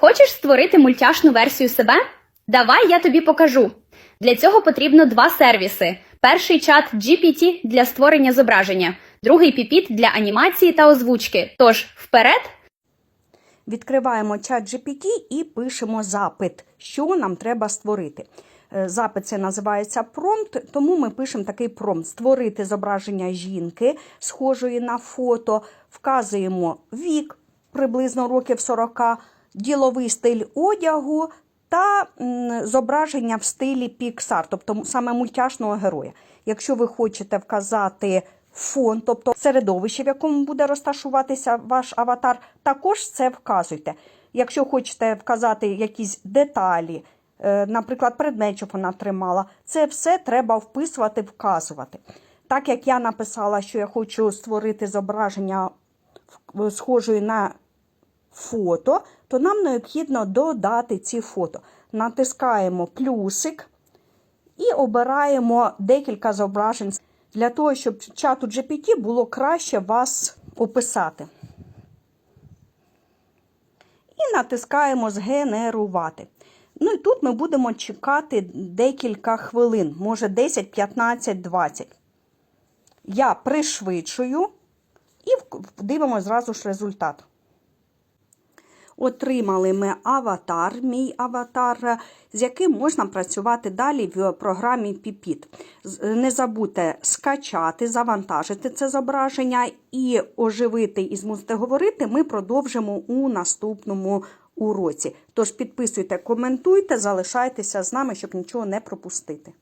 Хочеш створити мультяшну версію себе? Давай я тобі покажу. Для цього потрібно два сервіси: перший чат GPT для створення зображення, другий Pipit для анімації та озвучки. Тож вперед Відкриваємо чат GPT і пишемо запит, що нам треба створити. Е, Запит це називається промпт, тому ми пишемо такий промпт: створити зображення жінки, схожої на фото, вказуємо вік, приблизно років 40, діловий стиль одягу та зображення в стилі Pixar, тобто саме мультяшного героя. Якщо ви хочете вказати фон, тобто середовище, в якому буде розташуватися ваш аватар, також це вказуйте. Якщо хочете вказати якісь деталі, е, наприклад, предмет, щоб вона тримала, це все треба вписувати, вказувати. Так як я написала, що я хочу створити зображення схожої на фото, то нам необхідно додати ці фото. Натискаємо плюсик і обираємо декілька зображень для того, щоб чату GPT було краще вас описати. І натискаємо Згенерувати. Ну і тут ми будемо чекати декілька хвилин, може 10, 15, 20. Я пришвидшую і дивимося зразу ж результат. Отримали ми аватар, мій аватар, з яким можна працювати далі в програмі Pipit. Не забудьте скачати, завантажити це зображення і оживити і змусити говорити. Ми продовжимо у наступному уроці. Тож підписуйте, коментуйте, залишайтеся з нами, щоб нічого не пропустити.